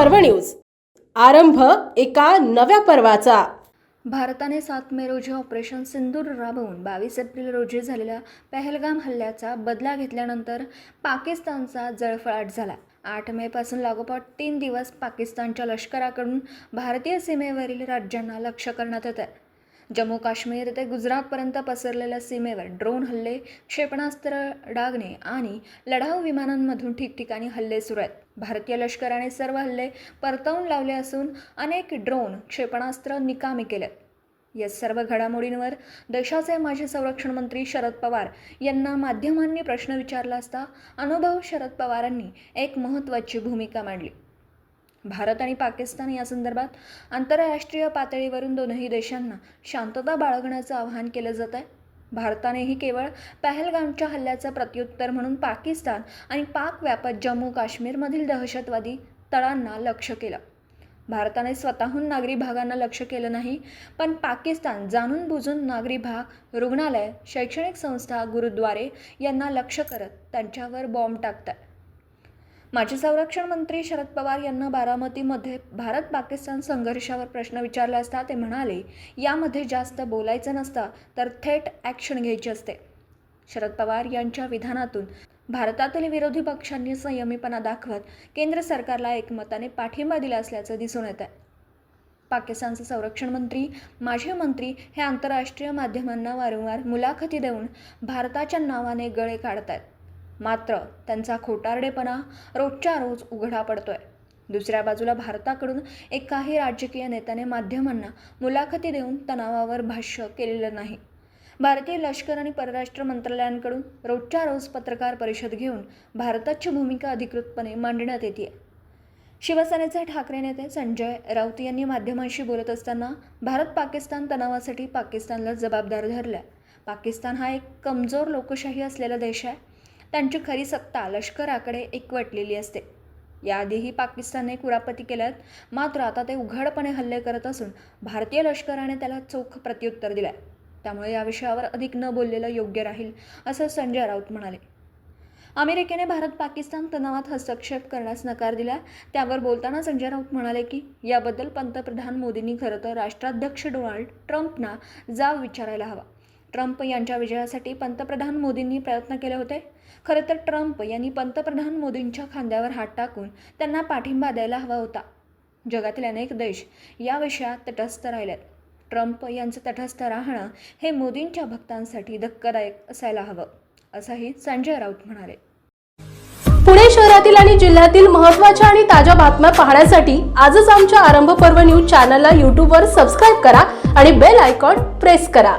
पर्व न्यूज. आरंभ एका नव्या पर्वाचा. भारताने सात मे रोजी ऑपरेशन सिंदूर राबवून बावीस एप्रिल रोजी झालेल्या पहलगाम हल्ल्याचा बदला घेतल्यानंतर पाकिस्तानचा जळफळाट झाला. आठ मेपासून लागोपाठ तीन दिवस पाकिस्तानच्या लष्कराकडून भारतीय सीमेवरील राज्यांना लक्ष्य करण्यात येत आहे जम्मू काश्मीर ते गुजरातपर्यंत पसरलेल्या सीमेवर ड्रोन हल्ले क्षेपणास्त्र डागणे आणि लढाऊ विमानांमधून ठिकठिकाणी हल्ले सुरू आहेत. भारतीय लष्कराने सर्व हल्ले परतवून लावले असून अनेक ड्रोन क्षेपणास्त्र निकामी केलेत. या सर्व घडामोडींवर देशाचे माजी संरक्षण मंत्री शरद पवार यांना माध्यमांनी प्रश्न विचारला असता अनुभव शरद पवारांनी एक महत्त्वाची भूमिका मांडली. भारत आणि पाकिस्तान या संदर्भात आंतरराष्ट्रीय पातळीवरून दोनही देशांना शांतता बाळगण्याचं आवाहन केलं जात आहे. भारतानेही केवळ पहलगामच्या हल्ल्याचं प्रत्युत्तर म्हणून पाकिस्तान आणि पाक व्यापत जम्मू काश्मीरमधील दहशतवादी तळांना लक्ष केलं. भारताने स्वतःहून नागरी भागांना लक्ष्य केलं नाही पण पाकिस्तान जाणून बुजून नागरी भाग रुग्णालय शैक्षणिक संस्था गुरुद्वारे यांना लक्ष करत त्यांच्यावर बॉम्ब टाकतात माजी संरक्षण मंत्री शरद पवार यांना बारामतीमध्ये भारत पाकिस्तान संघर्षावर प्रश्न विचारला असता ते म्हणाले यामध्ये जास्त बोलायचं नसतं तर थेट ॲक्शन घ्यायची असते. शरद पवार यांच्या विधानातून भारतातील विरोधी पक्षांनी संयमीपणा दाखवत केंद्र सरकारला एकमताने पाठिंबा दिला असल्याचं दिसून येत आहे पाकिस्तानचे संरक्षण मंत्री माजी मंत्री हे आंतरराष्ट्रीय माध्यमांना वारंवार मुलाखती देऊन भारताच्या नावाने गळे काढत आहेत मात्र त्यांचा खोटारडेपणा रोजच्या रोज उघडा पडतोय. दुसऱ्या बाजूला भारताकडून एकाही राजकीय नेत्याने माध्यमांना मुलाखती देऊन तणावावर भाष्य केलेलं नाही. भारतीय लष्कर आणि परराष्ट्र मंत्रालयांकडून रोजच्या रोज पत्रकार परिषद घेऊन भारताची भूमिका अधिकृतपणे मांडण्यात येते शिवसेनेचे ठाकरे नेते संजय राऊत यांनी माध्यमांशी बोलत असताना भारत पाकिस्तान तणावासाठी पाकिस्तानला जबाबदार धरला पाकिस्तान हा एक कमजोर लोकशाही असलेला देश आहे. त्यांची खरी सत्ता लष्कराकडे एकवटलेली असते. याआधीही पाकिस्तानने कुरापती केल्यात मात्र आता ते उघडपणे हल्ले करत असून भारतीय लष्कराने त्याला चोख प्रत्युत्तर दिलंय. त्यामुळे या विषयावर अधिक न बोललेलं योग्य राहील असं संजय राऊत म्हणाले. अमेरिकेने भारत पाकिस्तान तणावात हस्तक्षेप करण्यास नकार दिला त्यावर बोलताना संजय राऊत म्हणाले की याबद्दल पंतप्रधान मोदींनी खरं तर राष्ट्राध्यक्ष डोनाल्ड ट्रम्पना जाब विचारायला हवा. ट्रम्प यांच्या विजयासाठी पंतप्रधान मोदींनी प्रयत्न केले होते. खरं तर ट्रम्प यांनी पंतप्रधान मोदींच्या खांद्यावर हात टाकून त्यांना पाठिंबा द्यायला हवा होता. जगातील अनेक देश या विषयात तटस्थ राहिलेत. ट्रम्प यांचं तटस्थ राहणं हे मोदींच्या भक्तांसाठी धक्कादायक असायला हवं असंही संजय राऊत म्हणाले. पुणे शहरातील आणि जिल्ह्यातील महत्त्वाच्या आणि ताज्या बातम्या पाहण्यासाठी आजच आमच्या आरंभ पर्व न्यूज चॅनलला यूट्यूबवर सबस्क्राईब करा आणि बेल आयकॉन प्रेस करा.